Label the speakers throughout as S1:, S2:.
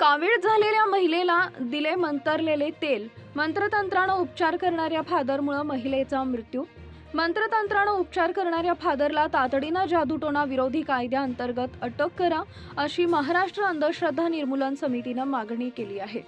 S1: कावीळ झालेल्या महिलेला दिले मंतरलेले तेल. मंत्रतंत्रानं उपचार करणाऱ्या फादरमुळं महिलेचा मृत्यू. मंत्रतंत्रानं उपचार करणाऱ्या फादरला तातडीनं जादूटोणा विरोधी कायद्याअंतर्गत अटक करा अशी महाराष्ट्र अंधश्रद्धा निर्मूलन समितीनं मागणी केली आहे.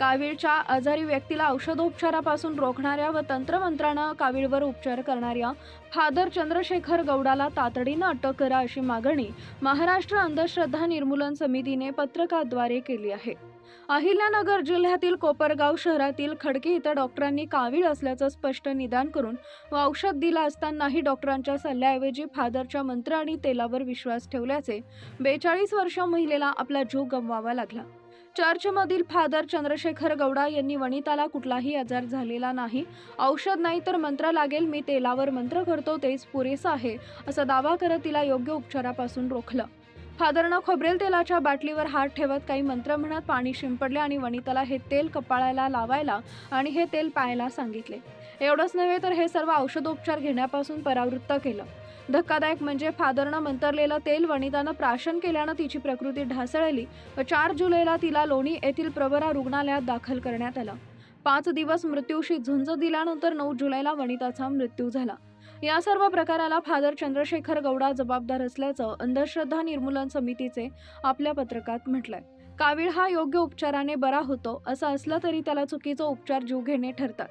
S1: कावीळच्या आजारी व्यक्तीला औषधोपचारापासून रोखणाऱ्या व तंत्रमंत्रानं कावीळवर उपचार करणाऱ्या फादर चंद्रशेखर गौडाला तातडीनं अटक करा अशी मागणी महाराष्ट्र अंधश्रद्धा निर्मूलन समितीने पत्रकाद्वारे केली आहे. अहिल्यानगर जिल्ह्यातील कोपरगाव शहरातील खडकी इथं डॉक्टरांनी कावीळ असल्याचं स्पष्ट निदान करून व औषध दिलं असतानाही डॉक्टरांच्या सल्ल्याऐवजी फादरच्या मंत्र आणि तेलावर विश्वास ठेवल्याचे बेचाळीस वर्ष महिलेला आपला जीव गमवावा लागला. चर्चमधील फादर चंद्रशेखर गौडा यांनी वनिताला कुठलाही आजार झालेला नाही औषध नाही तर मंत्र लागेल मी तेलावर मंत्र करतो तेच पुरेसं आहे असा दावा करत तिला योग्य उपचारापासून रोखलं. फादरनं खोबरेल तेलाच्या बाटलीवर हात ठेवत काही मंत्र म्हणत पाणी शिंपडले आणि वनिताला हे तेल कपाळाला लावायला आणि हे तेल पाहायला सांगितले. एवढंच नव्हे तर हे सर्व औषधोपचार घेण्यापासून परावृत्त केलं. धक्कादायक म्हणजे फादरनं मंतरलेलं तेल वनितानं प्राशन केल्यानं तिची प्रकृती ढासळली. व चार जुलैला तिला लोणी येथील प्रवरा रुग्णालयात दाखल करण्यात आलं. पाच दिवस मृत्यूशी झुंज दिल्यानंतर नऊ जुलैला वनिताचा मृत्यू झाला. या सर्व प्रकाराला फादर चंद्रशेखर गौडा जबाबदार असल्याचं अंधश्रद्धा निर्मूलन समितीचे आपल्या पत्रकात म्हटलंय. कावीळ हा योग्य उपचाराने बरा होतो असं असलं तरी त्याला चुकीचा उपचार जीव घेणे ठरतात.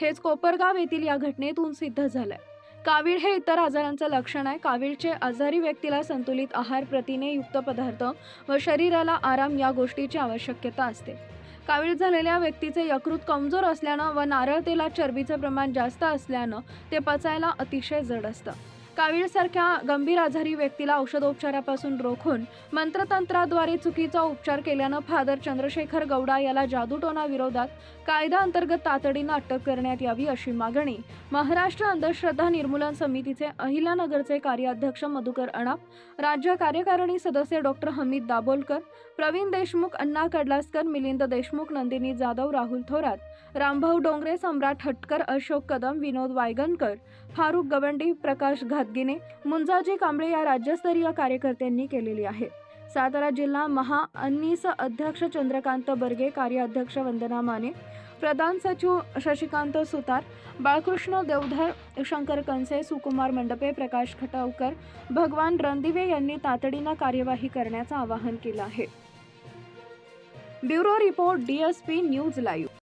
S1: हेच कोपरगाव येथील या घटनेतून सिद्ध झालंय. कावीळ हे इतर आजारांचं लक्षण आहे. कावीळचे आजारी व्यक्तीला संतुलित आहार प्रथिने युक्त पदार्थ व शरीराला आराम या गोष्टीची आवश्यकता असते. कावीळ झालेल्या व्यक्तीचे यकृत कमजोर असल्यानं व नारळ तेलात चरबीचं प्रमाण जास्त असल्यानं ते पचायला अतिशय जड असतं. कावीळसारख्या गंभीर आजारी व्यक्तीला औषधोपचारापासून रोखून मंत्रतंत्राद्वारे चुकीचा उपचार केल्यानं फादर चंद्रशेखर गौडा याला जादूटोना विरोधात कायदा अंतर्गत तातडीनं अटक करण्यात यावी अशी मागणी महाराष्ट्र अंधश्रद्धा निर्मूलन समितीचे अहिल्यानगरचे कार्याध्यक्ष मधुकर अणाप राज्य कार्यकारिणी सदस्य डॉक्टर हमीद दाभोलकर प्रवीण देशमुख अण्णा कडलासकर मिलिंद देशमुख नंदिनी जाधव राहुल थोरात रामभाऊ डोंगरे सम्राट हटकर अशोक कदम विनोद वायगनकर फारुख गवंडी प्रकाश घात घातगिने मुंजाजी कांबळे या राज्यस्तरीय कार्यकर्त्यांनी केलेली आहे. सातारा जिल्हा महा अन्नीस अध्यक्ष चंद्रकांत बर्गे कार्याध्यक्ष वंदना माने प्रधान सचिव शशिकांत सुतार बाळकृष्ण देवधर शंकर कनसे सुकुमार मंडपे प्रकाश खटावकर भगवान रणदिवे यांनी तातडीनं कार्यवाही करण्याचं आवाहन केलं आहे. Bureau report DSP news live.